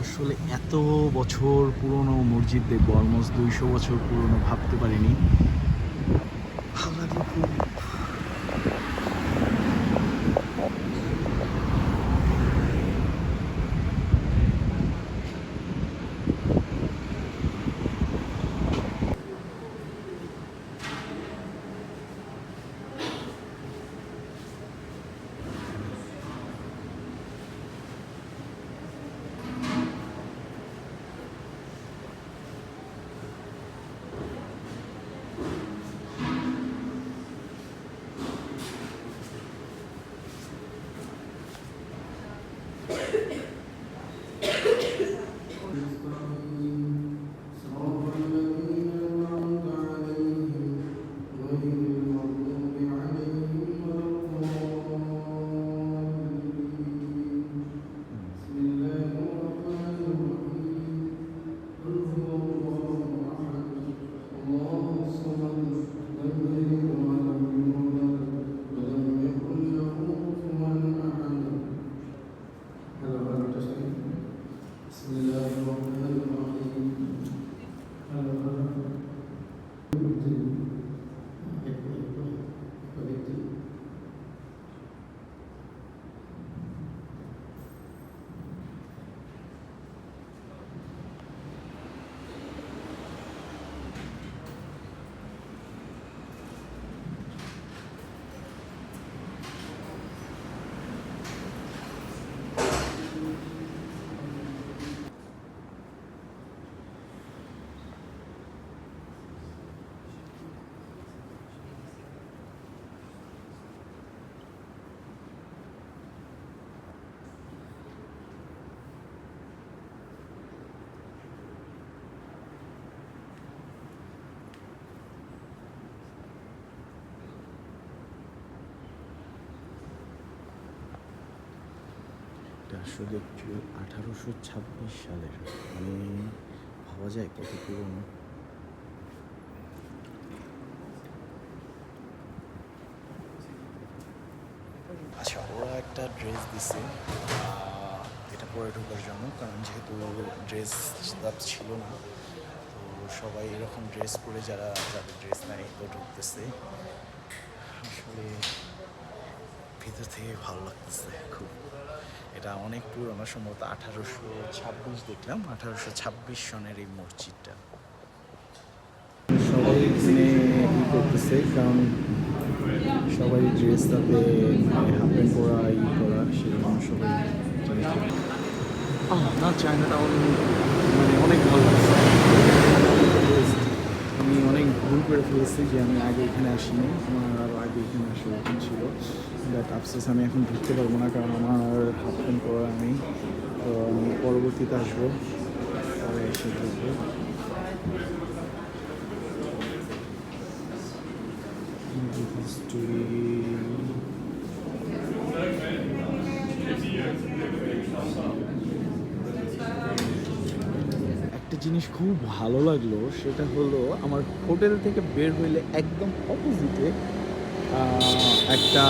আসলে এত বছর পুরনো মসজিদ দেখব অলমোস্ট দুইশো বছর পুরনো ভাবতে পারিনি। ভালো খুব Hello, hello, testing. Bismillahirrahmanirrahim. আসলে আঠারোশো ছাব্বিশ সালের। মানে ভাবা যায় কত পুরনো? আচ্ছা ওরা একটা ড্রেস দিছে। এটা পরে ঢোকার জন্য, কারণ যেহেতু ড্রেস ছিল না, তো সবাই এরকম ড্রেস পরে যারা যাদের ড্রেস নাই, তো ঢুকতেছে। আসলে ভিতর থেকে ভালো লাগতেছে খুব। এটা অনেক পুরনো সম্ভবত আঠারোশো ছাব্বিশ দেখলাম আঠারোশো ছাব্বিশ সনের এই মসজিদটা। সবাই এখানে ই করতেছে? কারণ সবাই ড্রেস তাতে মানে হাফ প্যান্ট পরা ই করা সেরকম সবাই না চায়না টাউন মানে অনেক ভালো লাগছে। আমি অনেক ভুল করে ফেলেছি যে আমি আগে এখানে আসিনি। আমার আরও আগে এখানে আসা এখন ছিল। বাট আফসোস, আমি এখন ঢুকতে পারব না কারণ আমার হাফ প্যান্ট পরা আমি। তো আমি পরবর্তীতে আসব। পরে এসে ঢুকবো জিনিস খুব ভালো লাগল সেটা হলো আমার হোটেল থেকে বের হইলে একদম অপোজিটে একটা।